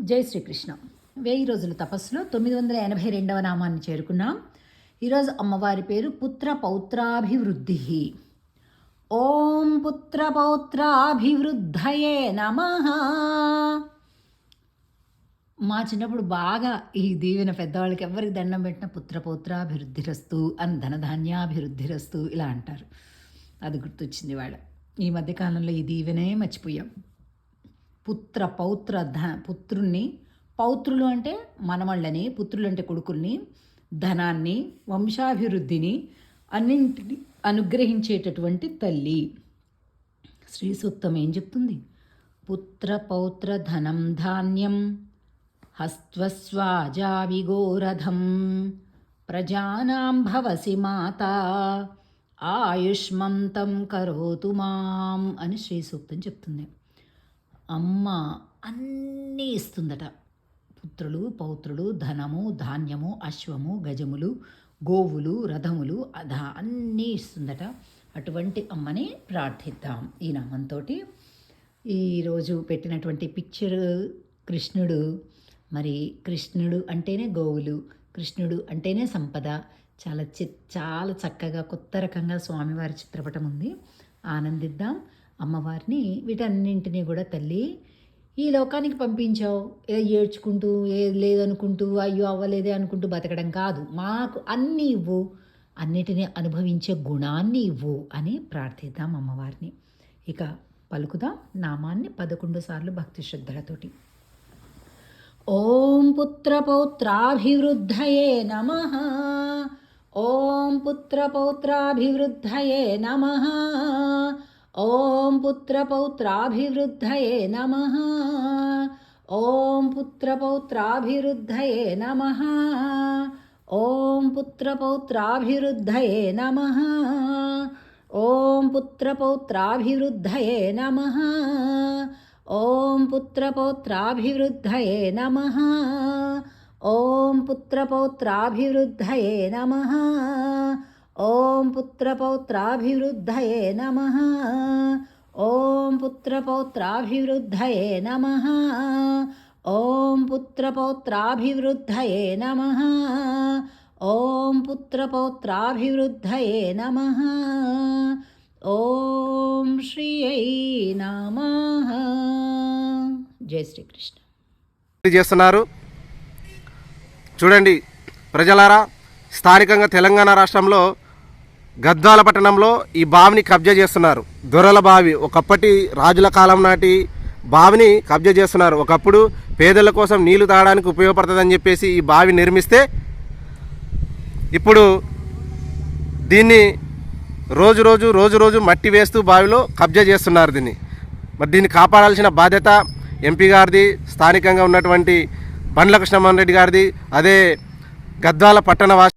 జై శ్రీకృష్ణ. వెయ్యి రోజుల తపస్సులో తొమ్మిది వందల ఎనభై రెండవ నామాన్ని చేరుకున్నాం. ఈరోజు అమ్మవారి పేరు పుత్ర పౌత్రాభివృద్ధి. ఓం పుత్ర పౌత్రాభివృద్ధయే నమ. మా చిన్నప్పుడు బాగా ఈ దీవెన పెద్దవాళ్ళకి ఎవరికి దండం పెట్టిన పుత్ర పౌత్రాభివృద్ధిరస్తు అని ధనధాన్యాభివృద్ధిరస్తు ఇలా అంటారు. అది గుర్తొచ్చింది వాళ్ళ ఈ మధ్యకాలంలో ఈ దీవెనే మర్చిపోయాం. పుత్ర పౌత్ర ధ పుత్రుణ్ణి. పౌత్రులు అంటే మనమళ్ళని పుత్రులు అంటే కొడుకుల్ని ధనాన్ని వంశాభివృద్ధిని అన్నింటిని అనుగ్రహించేటటువంటి తల్లి. శ్రీ సూక్తం ఏం చెప్తుంది? పుత్ర పౌత్ర ధనం ధాన్యం హస్త్వస్వాజావిగోరథం ప్రజానాం భవసి మాత ఆయుష్మంతం కరోతు మాం అని శ్రీ సూక్తం చెప్తుంది. అమ్మ అన్నీ ఇస్తుందట. పుత్రులు పౌత్రులు ధనము ధాన్యము అశ్వము గజములు గోవులు రథములు అధ అన్నీ ఇస్తుందట. అటువంటి అమ్మని ప్రార్థిద్దాం. ఈ నామంతో ఈరోజు పెట్టినటువంటి పిక్చర్ కృష్ణుడు మరి కృష్ణుడు అంటేనే గోవులు కృష్ణుడు అంటేనే సంపద. చాలా చి చాలా చక్కగా కొత్త రకంగా స్వామివారి చిత్రపటం ఉంది. ఆనందిద్దాం. అమ్మవారిని వీటన్నింటినీ కూడా తల్లి ఈ లోకానికి పంపించావు. ఏదో ఏడ్చుకుంటూ ఏ లేదనుకుంటూ అయ్యో అవ్వలేదే అనుకుంటూ బతకడం కాదు. మాకు అన్నీ ఇవ్వు. అన్నిటినీ అనుభవించే గుణాన్ని ఇవ్వు అని ప్రార్థిద్దాం అమ్మవారిని. ఇక పలుకుదాం నామాన్ని పదకొండు సార్లు భక్తి శ్రద్ధలతోటి. ఓం పుత్రపౌత్రాభివృద్ధయే నమ. ఓం పుత్రపౌత్రాభివృద్ధయే నమ. ॐ पुत्रपौत्राभिवृद्धये नमः ॐ पुत्रपौत्राभिवृद्धये नमः ॐ पुत्रपौत्राभिवृद्धये नमः ॐ पुत्रपौत्राभिवृद्धये नमः ॐ पुत्रपौत्राभिवृद्धये नमः ॐ पुत्रपौत्राभिवृद्धये नमः ఓం పుత్రపౌత్రాభివృద్ధయే నమ. ఓం పుత్రపౌత్రాభివృద్ధయే నమ. ఓం పుత్రపౌత్రాభివృద్ధయే నమ. ఓం పుత్రపౌత్రాభివృద్ధయే నమ. ఓం శ్రీయై నమ. జై శ్రీకృష్ణ. చేస్తున్నారు. చూడండి ప్రజలారా స్థానికంగా తెలంగాణ రాష్ట్రంలో గద్వాల పట్టణంలో ఈ బావిని కబ్జా చేస్తున్నారు. దొరల బావి ఒకప్పటి రాజుల కాలం నాటి బావిని కబ్జా చేస్తున్నారు. ఒకప్పుడు పేదల కోసం నీళ్ళు తాగడానికి ఉపయోగపడుతుందని చెప్పేసి ఈ బావి నిర్మిస్తే ఇప్పుడు దీన్ని రోజు రోజు రోజు రోజు మట్టి వేస్తూ బావిలో కబ్జా చేస్తున్నారు దీన్ని. మరి దీన్ని కాపాడాల్సిన బాధ్యత ఎంపీ గారిది స్థానికంగా ఉన్నటువంటి బండ్ల కృష్ణమోహన్ రెడ్డి గారిది అదే గద్వాల పట్టణ వాసి